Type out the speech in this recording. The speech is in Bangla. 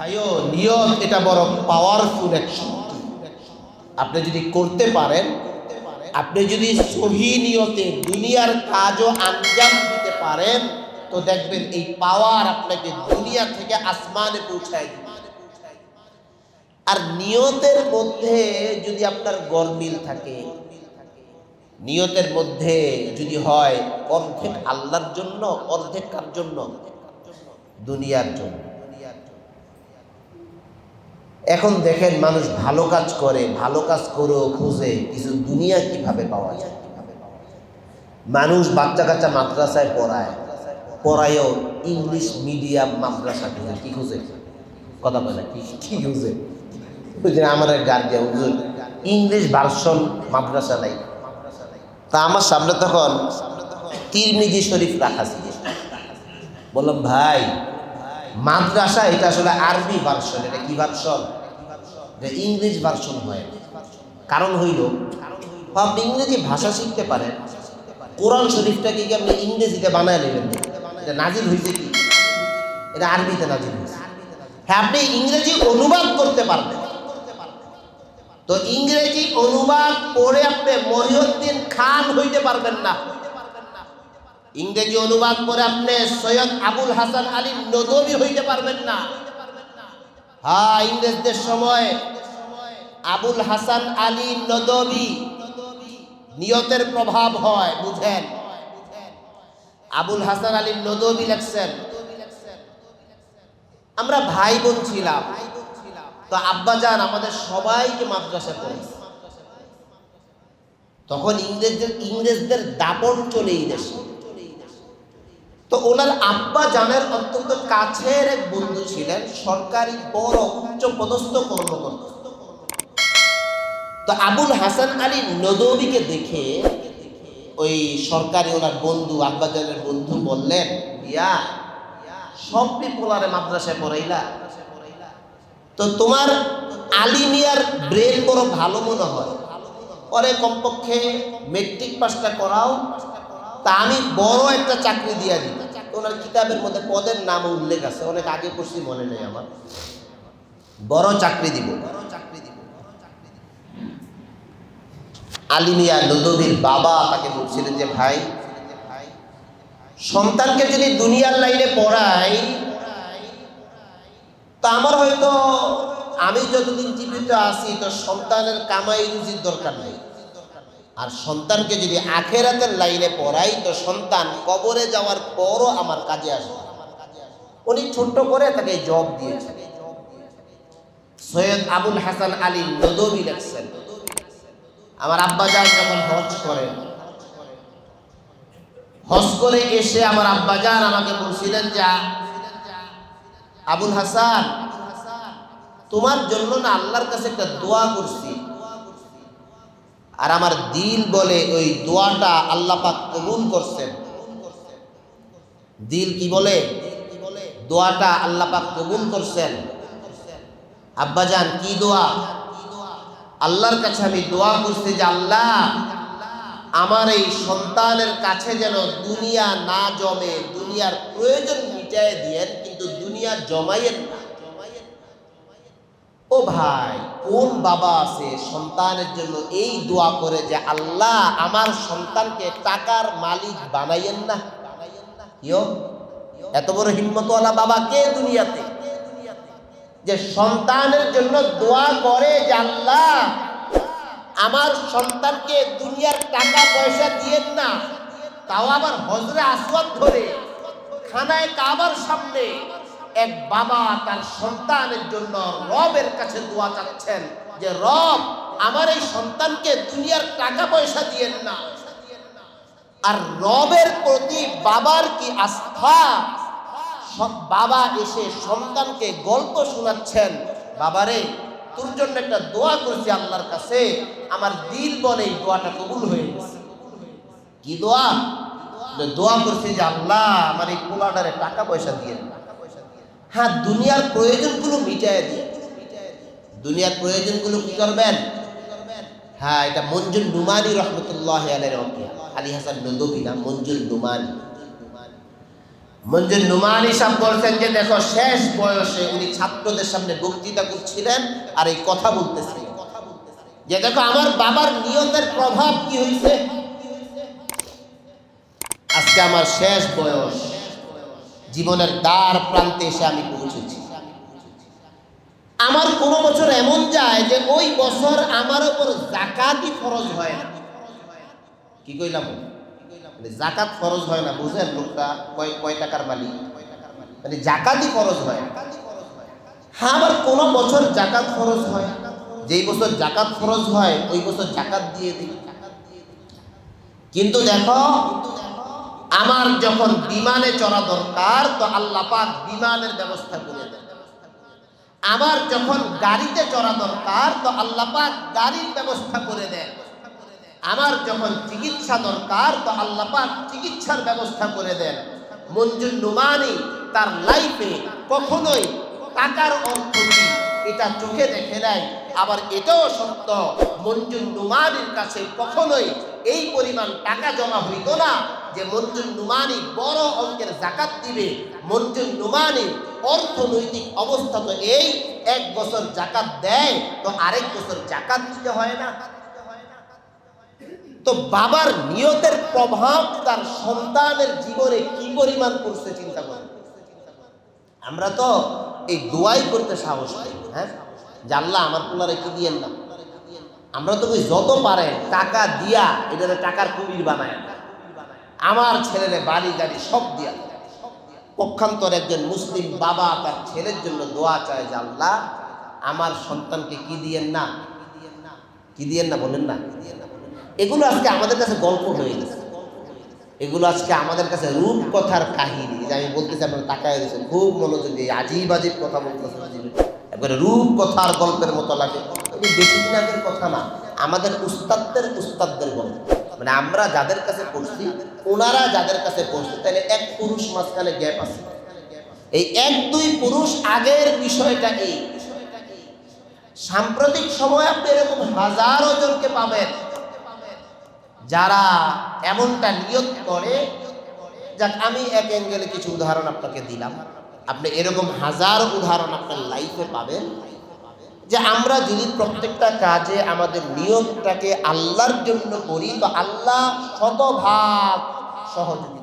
ভাইও, নিয়ত এটা বড় পাওয়ারফুল এক শক্তি আপনি যদি করতে পারেন, আপনি যদি সহি নিয়তে দুনিয়ার কাজও আঞ্জাম দিতে পারেন, তো দেখবেন এই পাওয়ার আপনাকে দুনিয়া থেকে আসমানে পৌঁছায় আর নিয়তের মধ্যে যদি আপনার গরমিল থাকে, নিয়তের মধ্যে যদি হয় অর্ধেক আল্লাহর জন্য, অর্ধেক কার জন্য? দুনিয়ার জন্য। এখন দেখেন মানুষ ভালো কাজ করে, ভালো কাজ করেও খুঁজে কিছু দুনিয়া কীভাবে পাওয়া যায়? মানুষ বাচ্চা কাচ্চা মাদ্রাসায় পড়ায়, পড়ায়ও ইংলিশ মিডিয়াম মাদ্রাসা খুঁজে। কি খুঁজে? কথা বলে কি খুঁজে? যে আমার গার্জিয়ান হুজুর, ইংলিশ ভার্সন মাদ্রাসা নাই। তা আমার সামনে তখন তিরমিজি শরীফ রাখা ছিল। বললাম, ভাই মাদ্রাসা, এটা আসলে আরবি ভার্সন এটা কি ভার্সন এটা ইংলিশ ভার্সন হয়। কারণ হইল, আপনি ইংরেজি ভাষা শিখতে পারেন, কোরআন শরীফটাকে কি আপনি ইংরেজিতে বানায় নেবেন? এটা নাজিল হয়েছে কি? এটা আরবিতে নাজিল হয়েছে হ্যাঁ আপনি ইংরেজি অনুবাদ করতে পারবেন। তো ইংরেজি অনুবাদ পড়ে আপনি মহিউদ্দিন খান হইতে পারবেন না। ইংরেজি অনুবাদ করে আপনি সৈয়দ আবুল হাসান আলী নদবী হইতে পারবেন না। হ্যাঁ ইংরেজদের সময় আবুল হাসান আলী নদবী নিয়তের প্রভাব হয়, বুঝেন? আবুল হাসান আলী নদবী লেখছেন। আমরা ভাই বোন ছিলাম। তো আব্বাজান আমাদের সবাইকে মাদ্রাসা পড়েছে তখন ইংরেজদের ইংরেজদের দাপন চলে এই দেশে। তো ওনার আব্বা জানের অত্যন্ত কাছের এক বন্ধু ছিলেন, সরকারি বড় উচ্চ পদস্থ কর্মকর্তা। তো আবুল হাসান আলী নদবীকে দেখে ওই সরকারি ওনার বন্ধু আব্বাজানের বন্ধু বললেন ইয়া সব পিপলারে মাদ্রাসায় পড়াইলা। তো তোমার আলী মিয়ার ব্রেন বড় ভালো মনে হয়। পরে কমপক্ষে মেট্রিক পাসটা করাও তা আমি বড় একটা চাকরি দিয়া দিই। ওনার কিতাবের মধ্যে পদের নাম উল্লেখ আছে, অনেক আগে পড়ছি, মনে নেই আমার। বড় চাকরি দিব। আলিমিয়া নদবীর বাবা তাকে বলছিলেন যে, ভাই, সন্তানকে যদি দুনিয়ার লাইনে পড়াই, তা আমার হয়তো, আমি যতদিন জীবিত আছি তো সন্তানের কামাই রুজির দরকার নেই। আর সন্তানকে যদি আখেরাতের লাইনে পড়াই, তো সন্তান কবরে যাওয়ার পরও আমার কাজে আসবে। উনি ছোট্ট করে তাকে জব দিয়েছেন। সৈয়দ আবুল হাসান আলী নদবী লেখছেন। আমার আব্বাজান যখন হজ করেন। হজ করে এসে আমার আব্বাজান আমাকে বলছিলেন যা, আবুল হাসান, তোমার জন্য না আল্লাহর কাছে একটা দোয়া করছি। আর আমার দিল বলে ওই দোয়াটা আল্লাহ পাক কবুল করছেন। দিল কি বলে? দোয়াটা আল্লাহ পাক কবুল করছেন। আব্বাজান, কি দোয়া? আল্লাহর কাছে আমি দোয়া করছি যে আল্লাহ, আমার এই সন্তানের কাছে যেন দুনিয়া না জমে, দুনিয়ার প্রয়োজন মিটাই দিয়েন, কিন্তু দুনিয়া জমাইয়েন না ও ভাই, কোন বাবা আছে সন্তানের জন্য এই দোয়া করে যে আল্লাহ আমার সন্তানকে টাকার মালিক বানাইয়েন না? ইয়ো এত বড় হিম্মতওয়ালা বাবা কে দুনিয়াতে? যে সন্তানের জন্য দোয়া করে যে আল্লাহ, আমার সন্তানকে দুনিয়ার টাকা পয়সা দিয়েন না, তাও আবার হজরে আসওয়াদ ধরে, খানায় কাবার সামনে এক বাবা তার সন্তানের জন্য রবের কাছে দোয়া চাচ্ছেন যে, রব, আমার এই সন্তানকে দুনিয়ার টাকা পয়সা দিয়েন না। আর রবের প্রতি বাবার কি আস্থা? বাবা এসে সন্তানকে গল্প শোনাচ্ছেন, বাবারে, তোর জন্য একটা দোয়া করছি আল্লাহর কাছে। আমার দিল বলে এই দোয়াটা কবুল হয়ে গেছে। কি দোয়া? দোয়া করছি যে, আল্লাহ, আমার এই পোলাটারে টাকা পয়সা দিয়ে হ্যাঁ দুনিয়ার প্রয়োজনগুলো মিটায় দিয়ে। দুনিয়ার প্রয়োজনগুলো কি করবেন? হ্যাঁ এটা মঞ্জুর নুমানি রহমতুল্লাহ আলী হাসান নদবী না, মঞ্জুর নুমানি। মঞ্জুর নুমানি সাহেব বলছেন যে, দেখো, শেষ বয়সে উনি ছাত্রদের সামনে বক্তৃতা করছিলেন আর এই কথা বলতেছিলেন। যে, দেখো, আমার বাবার নিয়তের প্রভাব কি হয়েছে আজকে আমার শেষ বয়স। জীবনের দ্বার প্রান্তে এসে আমি পৌঁছেছি। আমার কোনো বছর এমন যায় যে ওই বছর আমার ওপর জাকাতই ফরজ হয় না। কি কইলাম? মানে জাকাত ফরজ হয় না, বুঝেন লোকটা কয় কয় টাকার মালিক? মানে জাকাতই ফরজ হয়। হ্যাঁ আবার কোনো বছর জাকাত ফরজ হয় যেই বছর জাকাত ফরজ হয়, ওই বছর জাকাত দিয়ে দিই। কিন্তু দেখো আমার যখন বিমানে চড়া দরকার, তো আল্লাহ পাক বিমানের ব্যবস্থা করে দেন। আমার যখন গাড়িতে চড়া দরকার, তো আল্লাহ পাক গাড়ির ব্যবস্থা করে দেন। আমার যখন চিকিৎসা দরকার, তো আল্লাহ পাক চিকিৎসার ব্যবস্থা করে দেন। মঞ্জুর নুমানি তার লাইফে কখনোই টাকার অর্থ এটা চোখে দেখে নেয় আবার এটাও সত্য, মঞ্জুর নুমানির কাছে কখনোই এই পরিমাণ টাকা জমা হইত না। যে মঞ্জুর নুমানি বড় অঙ্কের জাকাত দিবে, মঞ্জুর নুমানি অর্থনৈতিক অবস্থা তো এই, এক বছর জাকাত দেয়, তো আরেক বছর জাকাত দিতে হয় না। তো বাবার নিয়তের প্রভাব তার সন্তানের জীবনে কি পরিমাণ করছে চিন্তা করেন আমরা তো এই দোয়াই করতে সাহস পাই হ্যাঁ? জানলা আমার পোলারে কি দিয়েন না? আমরা তো যত পারে টাকা দিয়া এটারে টাকার কুমির বানায় না। আমার ছেলেরে বাড়ি গাড়ি সব দিয়া পক্ষান্তর একজন মুসলিম বাবা তার ছেলের জন্য দোয়া চায় যে আল্লাহ, আমার সন্তানকে কি দিয়েন না? কি দিয়েন না বলেন না? এগুলো আজকে আমাদের কাছে গল্প হয়ে গেছে। এগুলো আজকে আমাদের কাছে রূপকথার কাহিনী। যে আমি বলতেছি, আপনার তাকায় দিয়েছেন খুব মনোযোগী আজিব আজিব কথা বলতেছেন একবারে রূপকথার গল্পের মতো লাগে। বেশি দিন আগের কথা না, আমাদের উস্তাদদের উস্তাদদের গল্প। মানে আমরা যাদের কাছে পড়ছি, ওনারা যাদের কাছে পড়ছে, তাহলে এক পুরুষ মাঝখানে গ্যাপ আছে। এই এক দুই পুরুষ আগের বিষয়টা এই। সাম্প্রতিক সময় আপনি এরকম হাজারো জনকে পাবেন, যারা এমনটা নিয়োগ করে। যাক, আমি এক অ্যাঙ্গেলে কিছু উদাহরণ আপনাকে দিলাম। আপনি এরকম হাজার উদাহরণ আপনার লাইফে পাবেন। যে আমরা যদি প্রত্যেকটা কাজে আমাদের নিয়মটাকে আল্লাহর জন্য করি তো আল্লাহ শতভাগ সহযোগী